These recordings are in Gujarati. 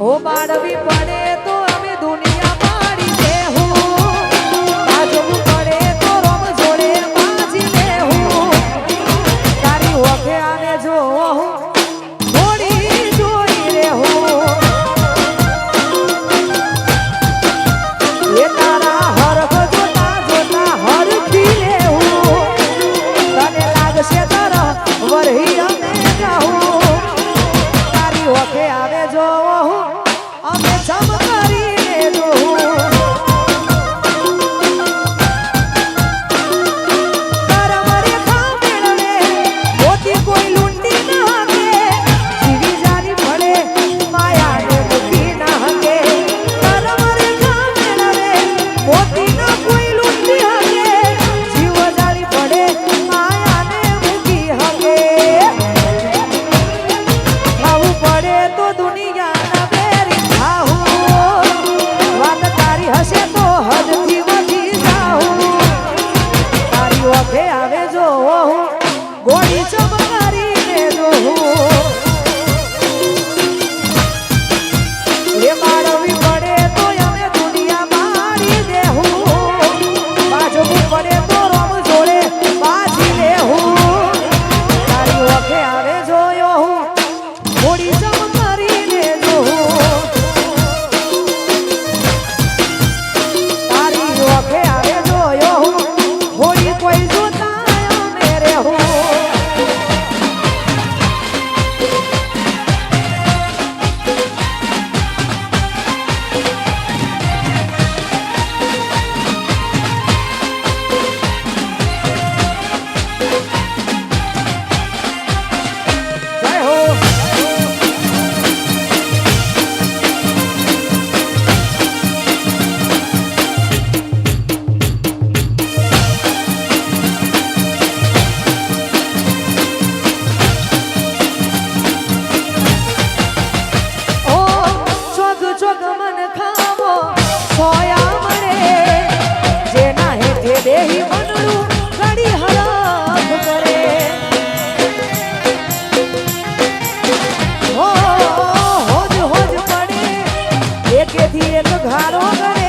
ઓ બાળવી પડે તો What? વાગે થી એક ઘારો ગણે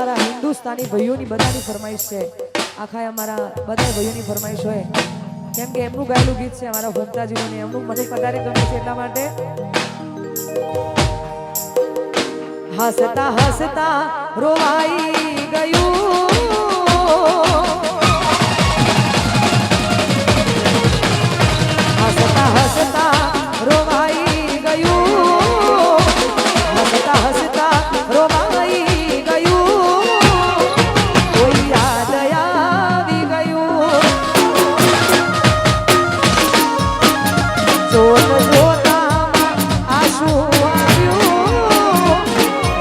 અમારા હિન્દુસ્તાની ભાઈઓની બધાની ફરમાઈશ છે. આખા અમારા બધા ભાઈઓની ફરમાઈશ હોય. કેમ કે એમનું ગાયેલું ગીત છે અમારા ભક્તાજીઓને. એમનું મને વધારે ગમે છે એટલા માટે. હસતા હસતા રોવાઈ ગયું. હસતા હસતા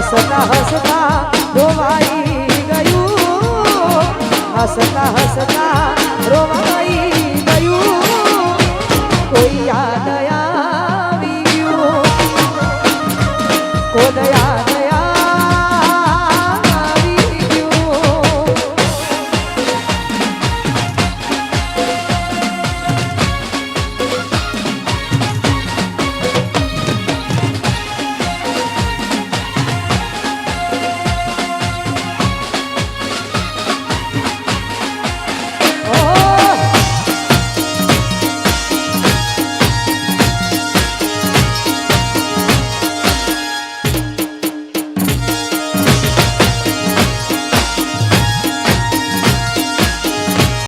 હસતા હસતા રોવાઈ ગયું હસતા હસતા રોવાઈ